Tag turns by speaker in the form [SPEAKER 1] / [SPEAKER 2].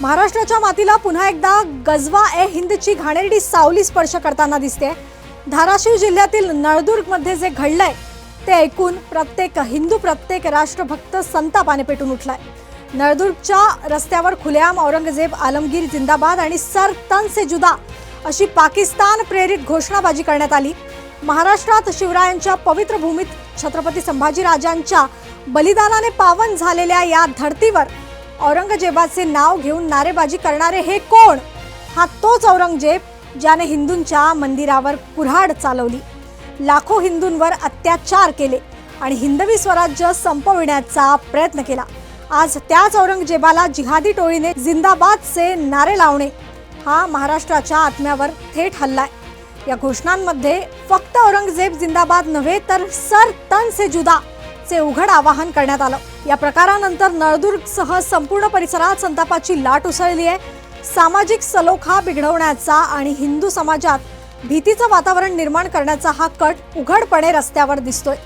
[SPEAKER 1] महाराष्ट्राच्या मातीला पुन्हा एकदा गजवा ए हिंदची घाणेरडी सावली स्पर्श करताना दिसते धाराशिव जिल्ह्यातील नळदुर्गमध्ये जे घडलंय ते ऐकून प्रत्येक हिंदू प्रत्येक राष्ट्रभक्त संतापाने पेटून उठलाय. नळदुर्गच्या रस्त्यावर खुलेआम औरंगजेब आलमगीर जिंदाबाद आणि सर तन से जुदा अशी पाकिस्तान प्रेरित घोषणाबाजी करण्यात आली. महाराष्ट्रात शिवरायांच्या पवित्र भूमीत छत्रपती संभाजीराजांच्या बलिदानाने पावन झालेल्या या धर्तीवर औरंगजेबाचे नाव घेऊन नारेबाजी करणारे हे कोण? हा तोच औरंगजेब ज्याने हिंदूंच्या मंदिरावर कुऱ्हाड चालवली. लाखो हिंदूंवर अत्याचार केले आणि हिंदवी स्वराज्य संपविण्याचा प्रयत्न केला. आज त्याच औरंगजेबाला जिहादी टोळीने जिंदाबादचे नारे लावणे हा महाराष्ट्राच्या आत्म्यावर थेट हल्लाय. या घोषणांमध्ये फक्त औरंगजेब जिंदाबाद नव्हे तर सर तन से जुदा चे उघड आवाहन करण्यात आलं. या प्रकारानंतर नळदुर्गसह संपूर्ण परिसरात संतापाची लाट उसळली आहे. सामाजिक सलोखा बिघडवण्याचा आणि हिंदू समाजात भीतीचं वातावरण निर्माण करण्याचा हा कट उघडपणे रस्त्यावर दिसतोय.